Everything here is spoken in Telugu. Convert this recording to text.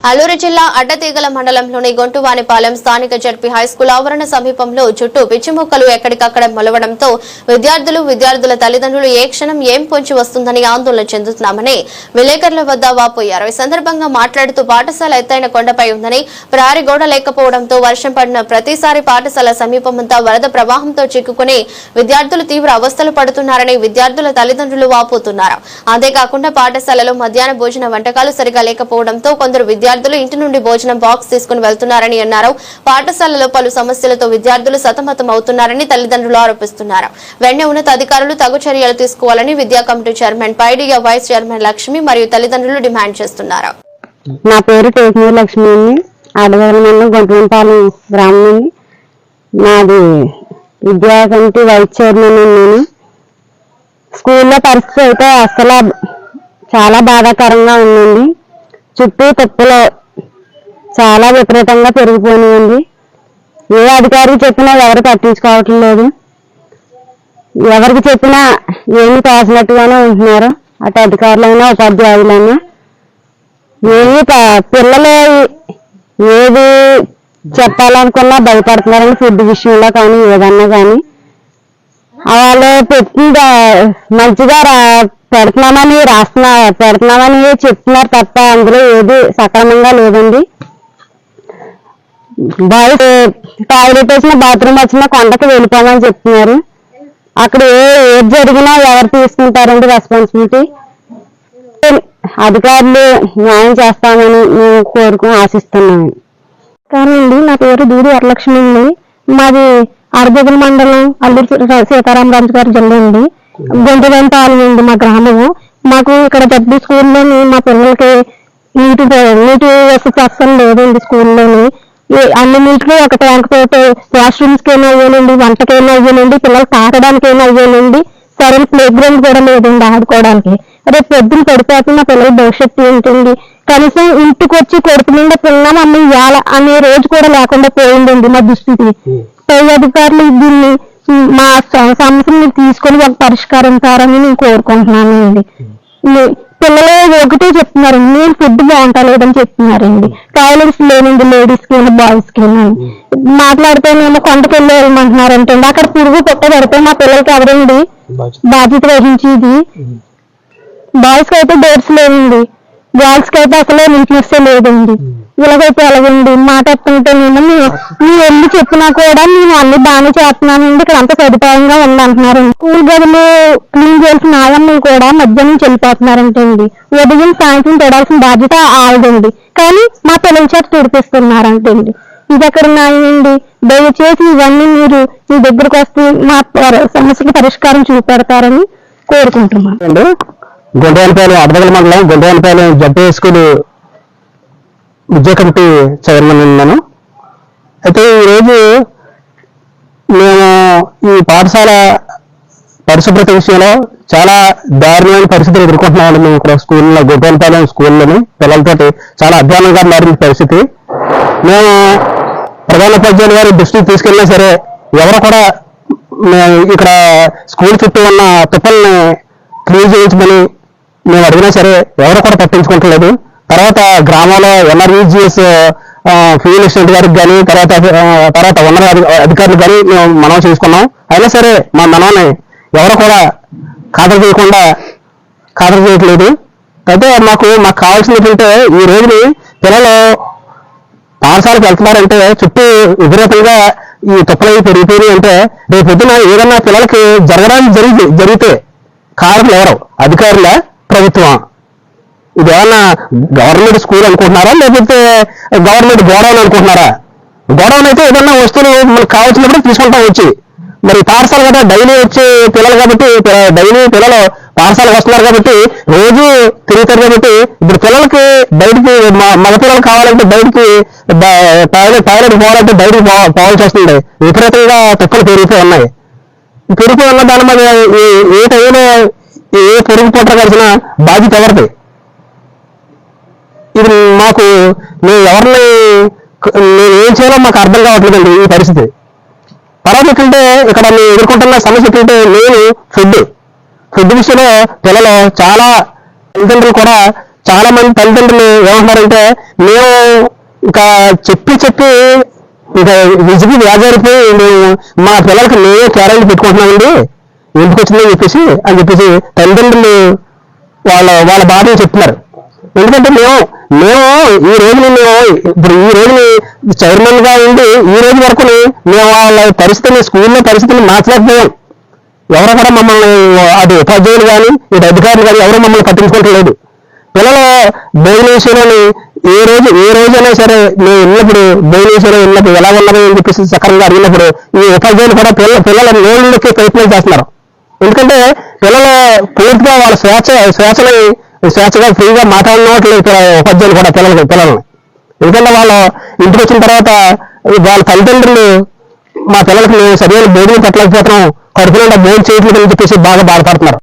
అల్లూరు జిల్లా అడ్డతీగల మండలంలోని గొంటువానిపాలెం స్థానిక జడ్పీ హైస్కూల్ ఆవరణ సమీపంలో చుట్టూ పిచ్చి మొక్కలు ఎక్కడికక్కడ మొలవడంతో విద్యార్థులు విద్యార్థుల తల్లిదండ్రులు ఏ క్షణం ఏం పొంచి వస్తుందని ఆందోళన చెందుతున్నామని విలేకరుల వద్ద వాపోయారు. ఈ సందర్భంగా మాట్లాడుతూ పాఠశాల ఎత్తైన కొండపై ఉందని ప్రారి గోడ లేకపోవడంతో వర్షం పడిన ప్రతిసారి పాఠశాల సమీపమంతా వరద ప్రవాహంతో చిక్కుకుని విద్యార్థులు తీవ్ర అవస్థలు పడుతున్నారని విద్యార్థుల తల్లిదండ్రులు వాపోతున్నారు. అంతేకాకుండా పాఠశాలలో మధ్యాహ్న భోజన వంటకాలు సరిగా లేకపోవడంతో కొందరు విద్యార్థులు విద్యార్థులు ఇంటి నుండి భోజనం బాక్స్ తీసుకుని వెళ్తున్నారని అన్నారు. పాఠశాలలో పలు సమస్యలతో విద్యార్థులు సతమతం అవుతున్నారని తల్లిదండ్రులు ఆరోపిస్తున్నారు. వెంటనే ఉన్నత అధికారులు తగు చర్యలు తీసుకోవాలని విద్యా committee chairman Paidiga vice chairman Lakshmi మరియు తల్లిదండ్రులు డిమాండ్ చేస్తున్నారు. నా పేరు తేజమూరి లక్ష్మి అండి. ఆడవాళ్ళ గుంటూరుపాలెం గ్రామం నాది విద్యా కమిటీ వైస్ చైర్మన్ నేను. స్కూల్లో పరిస్థితి అయితే అసలు చాలా బాధాకరంగా ఉందండి. చుట్టూ తిప్పలు చాలా విపరీతంగా పెరిగిపోయినాయండి. ఏ అధికారికి చెప్పినా ఎవరు పట్టించుకోవటం లేదు. ఎవరికి చెప్పినా ఏమి తోసినట్టుగానే ఉంటున్నారు. అటు అధికారులైనా ఉపాధ్యాయులైనా. ఏమి పిల్లలు ఏది చెప్పాలనుకున్నా భయపడుతున్నారండి ఫుడ్ విషయంలో కానీ ఏదన్నా కానీ వాళ్ళు పెట్టింది? మంచిగా రా పెడుతున్నామని రాస్తున్నా పెడుతున్నామని చెప్తున్నారు తప్ప అందులో ఏది సక్రమంగా లేదండి. బాయ్స్ టాయిలెట్ వచ్చిన బాత్రూమ్ వచ్చిన కొండకు వెళ్ళిపోమని చెప్తున్నారు. అక్కడ ఏ ఏది జరిగినా ఎవరు తీసుకుంటారండి రెస్పాన్సిబిలిటీ అధికారులు న్యాయం చేస్తామని మేము కోరుకుని ఆశిస్తున్నాము. కానీ నా పేరు దూడి వరలక్ష్మి మాది అర్ధగుల మండలం అల్లూరు సీతారామరాజు గారి జిల్లా అండి గుంటవెంపాలెం అండి మా గ్రామము. మాకు ఇక్కడ పెద్ద స్కూల్లోని మా పిల్లలకి నీటి నీటి వసతి అస్సలు లేదండి స్కూల్లోని. అన్ని నీటికి ఒక ట్యాంక్ పోతే వాష్రూమ్స్కి ఏమో అయ్యానండి వంటకి ఏమో అయ్యానండి పిల్లలు తాగడానికి ఏమో అయ్యానండి సరైన ప్లే గ్రౌండ్ కూడా లేదండి ఆడుకోవడానికి. రేపు పొద్దున పడిపోతుంది మా పిల్లల భవిష్యత్తు ఏంటండి? కనీసం ఇంటికి వచ్చి కొడుకు నిండా పిల్లలు అమ్మ ఇవ్వాల అనే రోజు కూడా లేకుండా పోయిందండి మా దుస్థితి. పై అధికారులు దీన్ని మా సమస్యని తీసుకొని ఒక పరిష్కారం తారని నేను కోరుకుంటున్నాను అండి పిల్లలు ఒకటే చెప్తున్నారు నేను ఫుడ్ బాగుంటా లేదని చెప్తున్నారండి. టాయిలెట్స్ లేనండి లేడీస్కి బాయ్స్కి మాట్లాడితేనేమో కొండకి వెళ్ళి వెళ్ళమంటున్నారంటే అక్కడ పురుగు పుట్ట పెడితే మా పిల్లలకి ఎవరండి? బాధ్యత వహించేది? బాయ్స్కి అయితే డోర్స్ లేవండి. గర్ల్స్కి అయితే అసలే నీట్నెస్ లేదండి. ఇలాగైతే ఎలాగండి మాట ఎత్తుంటేనేమో మేము మేము వెళ్ళి చెప్పినా కూడా మేము అన్ని బాగానే చేస్తున్నామండి ఇక్కడ అంత సదుపాయంగా ఉంది అంటున్నారు. స్కూల్ గదులు క్లీన్ చేసిన ఆయమ్మలు కూడా మధ్యాహ్నం వెళ్ళిపోతున్నారంటండి. ఉదయం సాయంత్రం చూడాల్సిన బాధ్యత ఆవిడండి కానీ మా పిల్లల చేత తుడిపిస్తున్నారంటండి. ఇది ఎక్కడ ఉన్నాయండి దయచేసి ఇవన్నీ మీరు మీ దగ్గరకు వస్తే మా సమస్యకి పరిష్కారం చూపెడతారని కోరుకుంటున్నాను. అండి గుండ్రాలపాలెం మండలం గుండ్రాలపాలెం జడ్పీ స్కూల్ విద్యా కమిటీ చైర్మన్ ఉన్నాను. అయితే ఈరోజు మేము ఈ పాఠశాల పరిశుభ్రత విషయంలో చాలా దారుణమైన పరిస్థితులు ఎదుర్కొంటున్నామండి మేము ఇక్కడ స్కూల్లో గుడ్డలపాలెం స్కూల్లోని పిల్లలతోటి. చాలా అధ్వానంగా మారిన పరిస్థితి. మేము ప్రధాన ఉపాధ్యాయులు గారి దృష్టికి తీసుకెళ్ళినా సరే ఎవరు కూడా మేము ఇక్కడ స్కూల్ చుట్టూ ఉన్న తుప్పల్ని క్లీన్ చేయించమని మేము అడిగినా సరే ఎవరు కూడా పట్టించుకుంటలేదు తర్వాత గ్రామంలో ఎన్ఆర్జీఎస్ ఫీల్ ఎస్టేట్ గారికి కానీ తర్వాత తర్వాత ఉన్నత అధి- అధికారులు కానీ మేము మనం చేసుకున్నాం. అయినా సరే మా మనల్ని ఎవరు కూడా ఖాతరు చేయకుండా ఖాతరు చేయట్లేదు. అయితే మాకు మాకు కావాల్సింది ఏంటంటే ఈ రోజుని పిల్లలు పాఠశాలకు వెళ్తున్నారంటే చుట్టూ విపరీతంగా ఈ తుప్పలవి పెరిగిపోయి అంటే రేపు పొద్దున ఏదన్నా పిల్లలకి జరగడానికి జరిగి జరిగితే కారణం ఎవరు? అధికారుల ప్రభుత్వం ఇది గవర్నమెంట్ స్కూల్ అనుకుంటున్నారా? లేకపోతే గవర్నమెంట్ గోడౌన్ అనుకుంటున్నారా? గోడౌన్ అయితే ఏదన్నా వస్తువులు మనకు కావాల్సినప్పుడు తీసుకుంటాం వచ్చి. మరి పాఠశాల కదా డైలీ వచ్చే పిల్లలు కాబట్టి డైలీ పిల్లలు పాఠశాలకు వస్తున్నారు కాబట్టి రోజు తిరుగుతారు కాబట్టి ఇప్పుడు పిల్లలకి బయటికి మగ పిల్లలు కావాలంటే బయటికి టాయిలెట్ టాయిలెట్ పోవాలంటే బయటికి పోవాల్సి వస్తుంది. విపరీతంగా తప్పులు పెరిగిపోయి ఉన్నాయి. పెరిగిపోయి ఉన్న దాని మీద ఏ- టైంలో ఏ పొరుగు పుట్ట కలిసిన బాధ్యత ఎవరిది? ఇది మాకు మేము ఎవరిని మేము ఏం చేయాలో మాకు అర్థం కావట్లేదండి ఈ పరిస్థితి. తర్వాత ఏంటంటే ఇక్కడ మేము ఎదుర్కొంటున్న సమస్య ఏంటంటే నేను ఫుడ్ ఫుడ్ విషయంలో పిల్లలు చాలా తల్లిదండ్రులు కూడా చాలా మంది తల్లిదండ్రులు ఏమంటున్నారంటే మేము ఇంకా చెప్పి చెప్పి ఇంకా విసిగి వ్యాజారిపోయి మేము మా పిల్లలకి మేమే కేరళ పెట్టుకుంటున్నామండి. ఎందుకు వచ్చిందని చెప్పేసి అని చెప్పేసి తల్లిదండ్రులు వాళ్ళ వాళ్ళ బాధను చెప్తున్నారు. ఎందుకంటే మేము మేము ఈ రోజుని మేము ఇప్పుడు ఈ రోజుని చైర్మన్గా ఉండి ఈ రోజు వరకు మేము వాళ్ళ పరిస్థితిని స్కూల్లో పరిస్థితిని మార్చలేకపోయాం. ఎవరు కూడా మమ్మల్ని అది ఉపాధ్యాయులు కానీ ఇటు అధికారులు కానీ ఎవరు మమ్మల్ని పట్టించుకోవట్లేదు. పిల్లలు భోజన ఏ రోజు ఏ రోజైనా సరే మేము వెళ్ళినప్పుడు భువనేశ్వరం విషయంలో వెళ్ళినప్పుడు ఎలా ఉన్నది అని చెప్పేసి సక్రమంగా అడిగినప్పుడు ఈ ఉపాధ్యాయులు కూడా పిల్లల పిల్లల నోళ్ళకి ప్రయత్నం చేస్తున్నారు. ఎందుకంటే పిల్లలు పూర్తిగా వాళ్ళ స్వేచ్ఛ స్వేచ్ఛని స్వేచ్ఛగా ఫ్రీగా మాట్లాడినట్లేదు ఉపాధ్యాయులు కూడా పిల్లలు పిల్లల్ని. ఎందుకంటే వాళ్ళు ఇంటికి వచ్చిన తర్వాత వాళ్ళ తల్లిదండ్రులు మా పిల్లలకి మేము సరైన భోజనం పెట్టలేకపోతున్నాం. కడుపులో భోజనం చేయట్లేదు అని చెప్పేసి బాగా బాధపడుతున్నారు.